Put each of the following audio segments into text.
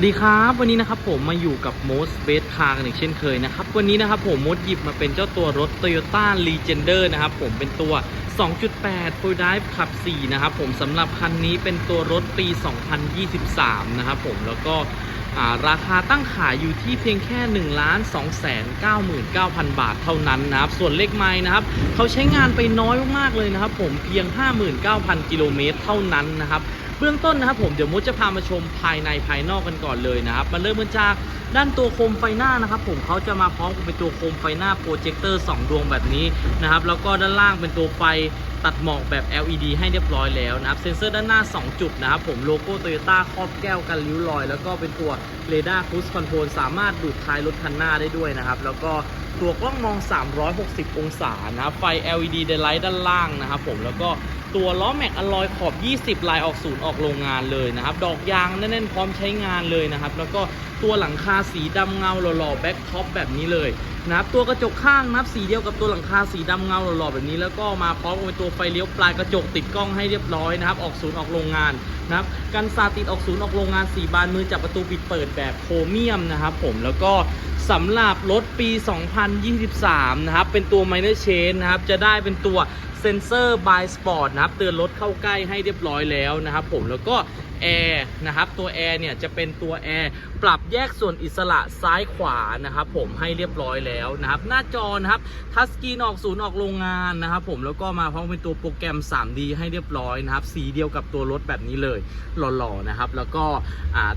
สวัสดีครับวันนี้นะครับผมมาอยู่กับ m o s t Best Car กันอีกเช่นเคยนะครับวันนี้นะครับผมมดหยิบมาเป็นเจ้าตัวรถ Toyota Legender นะครับผมเป็นตัว 2.8 Full Drive ขับ 4 นะครับผมสำหรับคันนี้เป็นตัวรถปี 2023 นะครับผมแล้วก็าราคาตั้งขายอยู่ที่เพียงแค่ 1 2 9 9 0 0 0 บาทเท่านั้นนะครับส่วนเลขไม้นะครับเขาใช้งานไปน้อยมากๆเลยนะครับผมเพียง 59,000 กิโลเมตรเท่านั้นนะครับ เบื้องต้นนะครับผมเดี๋ยวมุดจะพามาชมภายในภายนอกกันก่อนเลยนะครับมาเริ่มกันจากด้านตัวโคมไฟหน้านะครับ ผมเขาจะมาพร้อมกับเป็นตัวโคมไฟหน้าโปรเจคเตอร์2ดวงแบบนี้นะครับแล้วก็ด้านล่างเป็นตัวไฟตัดหมอกแบบ LED ให้เรียบร้อยแล้วนะครับ เซ็นเซอร์ด้านหน้า 2 จุดนะครับ ผมโลโก้โตโยต้าครอบแก้วกันริ้วรอย แล้วก็เป็นตัวเรดาร์ค i ู e คอนโทรลสามารถดูดท้ายรถคันหน้าได้ด้วยนะครับ แล้วก็ตัวกล้องมอง 360 องศานะครับ ไฟ LED เดลไลท์ด้านล่างนะครับผมแล้วก็ ตัวล้อแม็กอลลอยขอบ 20 ลายออกศูนย์ออกโรงงานเลยนะครับ ดอกยางแน่นๆพร้อมใช้งานเลยนะครับ แล้วก็ตัวหลังคาสีดำเงาหล่อๆแบ็คท็อปแบบนี้เลยนะครับ ตัวกระจกข้างนับสีเดียวกับตัวหลังคาสีดำเงาหล่อๆแบบนี้ แล้วก็มาพร้อมกับตัวไฟเลี้ยวปลายกระจกติดกล้องให้เรียบร้อยนะครับ ออกศูนย์ออกโรงงานนะครับ กันสาติดออกศูนย์ออกโรงงานสีบานมือจับประตูปิดเปิดแบบโครเมียมนะครับผม แล้วก็สำหรับรถปี 2023 นะครับ เป็นตัว Minor Change นะครับ จะได้เป็นตัว เซนเซอร์บายสปอร์ตนะครับเตือนรถเข้าใกล้ให้เรียบร้อยแล้วนะครับผมแล้วก็แอร์นะครับตัวแอร์เนี่ยจะเป็นตัวแอร์ปรับแยกส่วนอิสระซ้ายขวานะครับผมให้เรียบร้อยแล้วนะครับหน้าจอนะครับทัชสกรีนออกศูนย์ออกโรงงานนะครับผมแล้วก็มาพร้อมเป็นตัวโปรแกรม 3D ให้เรียบร้อยนะครับสีเดียวกับตัวรถแบบนี้เลยหล่อๆนะครับแล้วก็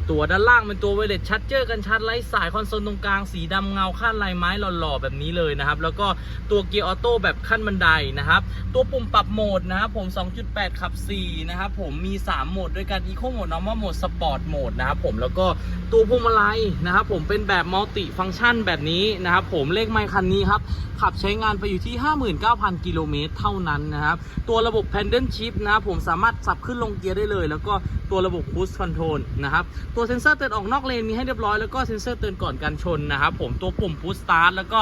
ตัวด้านล่างเป็นตัวไวเลสชัดเจอร์กันชัดไร้สายคอนโซลตรงกลางสีดำเงาขั้นลายไม้หล่อๆแบบนี้เลยนะครับแล้วก็ตัวเกียร์ออโต้แบบขั้นบันไดนะครับตัวปุ่มปรับโหมดนะครับผม 2.8 ขับ 4 นะครับผมมี 3 โหมดด้วยกัน Eco Mode Normal Mode Sport Mode นะครับผมแล้วก็ตัวพวงมาลัยนะครับผมเป็นแบบมัลติฟัง c t ชันแบบนี้นะครับผมเลขไมค์คันนี้ครับ ขับใช้งานไปอยู่ที่ 59,000 กิโลเมตรเท่านั้นนะครับ ตัวระบบ Pendant Shift นะครับผมสามารถสับขึ้นลงเกียร์ได้เลย แล้วก็ตัวระบบ Cruise Control นะครับตัวเซ็นเซอร์เตือนออกนอกเลนมีให้เรียบร้อยแล้วก็เซ็นเซอร์เตือนก่อนการชนนะครับผมตัวปุ่ม Push Start แล้วก็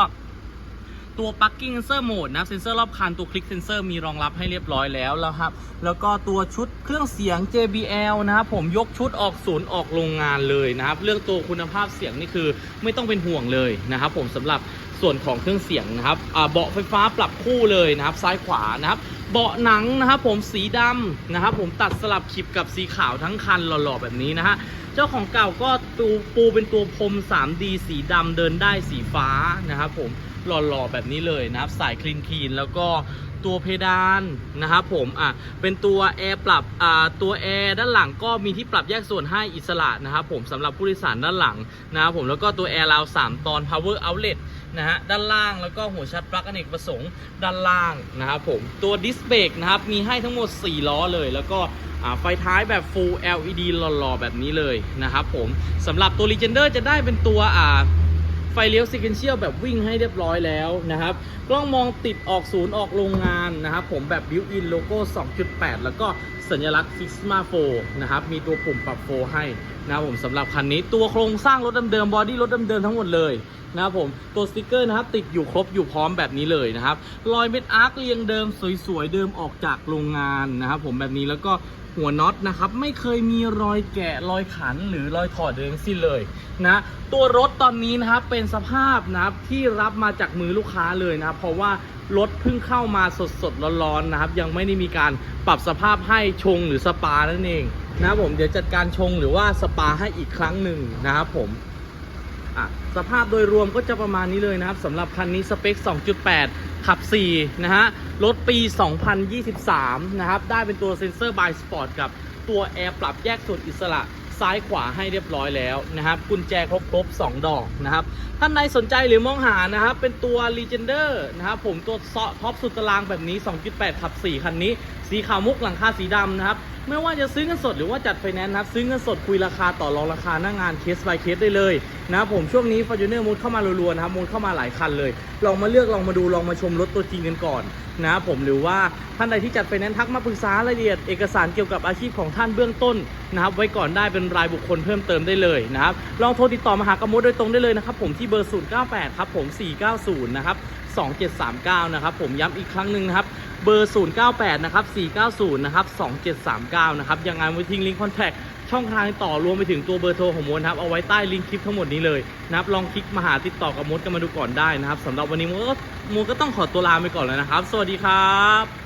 ตัว Parking Sensor Mode นะเซนเซอร์รอบคันตัว Click Sensor มีรองรับให้เรียบร้อยแล้วแล้วครับ แล้วก็ตัวชุดเครื่องเสียง JBL นะครับผมยกชุดออกศูนย์ออกโรงงานเลยนะครับ เรื่องตัวคุณภาพเสียงนี่คือไม่ต้องเป็นห่วงเลยนะครับผมสำหรับส่วนของเครื่องเสียงนะครับอ่าเบาะไฟฟ้าปรับคู่เลยนะครับ ซ้ายขวานะครับ เบาะหนังนะครับผมสีดำนะครับผมตัดสลับขิบกับสีขาวทั้งคันหล่อๆแบบนี้นะฮะเจ้าของเก่าก็ตูปูเป็นตัวพรม 3D สีดำเดินได้สีฟ้านะครับผม หล่อๆแบบนี้เลยนะครับ สายคลีนคีนแล้วก็ตัวเพดานนะครับผมอะเป็นตัวแอร์ปรับอ่าตัวแอร์ด้านหลังก็มีที่ปรับแยกส่วนให้อิสระนะครับผมสำหรับผู้โดยสารด้านหลังนะครับผมแล้วก็ตัวแอร์ราว3ตอน power outlet นะฮะด้านล่างแล้วก็หัวชาร์จปลั๊กอเนกประสงค์ด้านล่างนะครับผมตัวดิสเบรกนะครับมีให้ทั้งหมด 4 ล้อเลย แล้วก็อ่าไฟท้ายแบบ full LED หล่อๆแบบนี้เลยนะครับผมสำหรับตัว Legender จะได้เป็นตัวอ่า ไฟเลี้ยว sequential แบบวิ่งให้เรียบร้อยแล้วนะครับ กล้องมองติดออกศูนย์ออกโรงงานนะครับ ผมแบบ built in โลโก้ 2.8 แล้วก็สัญลักษณ์ Sigma 4นะครับ มีตัวปุ่มปรับโฟให้นะครับผมสำหรับคันนี้ตัวโครงสร้างรถเดิมๆบอดี้รถเดิมๆทั้งหมดเลยนะครับผมตัวสติกเกอร์นะครับติดอยู่ครบอยู่พร้อมแบบนี้เลยนะครับรอยเม็ดอาร์คเรียงเดิมสวยๆเดิมออกจากโรงงานนะครับผมแบบนี้แล้วก็ หัวน็อตนะครับ ไม่เคยมีรอยแกะรอยขันหรือรอยถอดเดทั้งสิ้นเลยนะตัวรถตอนนี้นะครับเป็นสภาพนะครับที่รับมาจากมือลูกค้าเลยนะครับ เพราะว่ารถเพิ่งเข้ามาสดๆร้อนๆนะครับ ยังไม่ได้มีการปรับสภาพให้ชงหรือสปานั่นเองนะผมเดี๋ยวจัดการชงหรือว่าสปาให้อีกครั้งหนึ่งนะครับผม อะสภาพโดยรวมก็จะประมาณนี้เลยนะครับสำหรับคันนี้สเปค 2.8 ขับ 4 นะฮะ รถปี 2023 นะครับ ได้เป็นตัวเซ็นเซอร์บายสปอร์ตกับตัวแอร์ปรับแยกส่วนอิสระซ้ายขวาให้เรียบร้อยแล้วนะครับ กุญแจครบครบ2 ดอกนะครับ ท่านใดสนใจหรือมองหานะครับ เป็นตัว Legender นะครับ ผมตัวเซาะท็อปสุดตารางแบบนี้ 2.8 ขับ 4 คันนี้ สีขาวมุกหลังคาสีดำนะครับ ไม่ว่าจะซื้อเงินสดหรือว่าจัดไฟแนนซ์นะครับ ซื้อเงินสดคุยราคาต่อรองราคาหน้างานเคส by เคสได้เลยนะครับผมช่วงนี้ Fortuner มูดเข้ามารัวๆนะครับมูดเข้ามาหลายคันเลย ลองมาเลือกลองมาดูลองมาชมรถตัวจริงกันก่อนนะครับผมหรือว่าท่านใดที่จัดไฟแนนซ์ทักมาปรึกษารายละเอียดเอกสารเกี่ยวกับอาชีพของท่านเบื้องต้นนะครับไว้ก่อนได้เป็นรายบุคคลเพิ่มเติมได้เลยนะครับลองโทรติดต่อมาหากระมดโดยตรงได้เลยนะครับผมที่เบอร์ 098 ครับผม 490 นะครับ2739 นะครับ ผมย้ำอีกครั้งหนึ่งนะครับ เบอร์ 098 นะครับ 490 นะครับ 2739 นะครับ ยังไงไว้ทิ้งลิงก์คอนแทคช่องทางต่อรวมไปถึงตัวเบอร์โทรของมดนะครับ เอาไว้ใต้ลิงก์คลิปทั้งหมดนี้เลยนะครับ ลองคลิกมาหาติดต่อกับมดกันมาดูก่อนได้นะครับสำหรับวันนี้มดก็มดก็ต้องขอตัวลาไปก่อนแล้วนะครับ สวัสดีครับ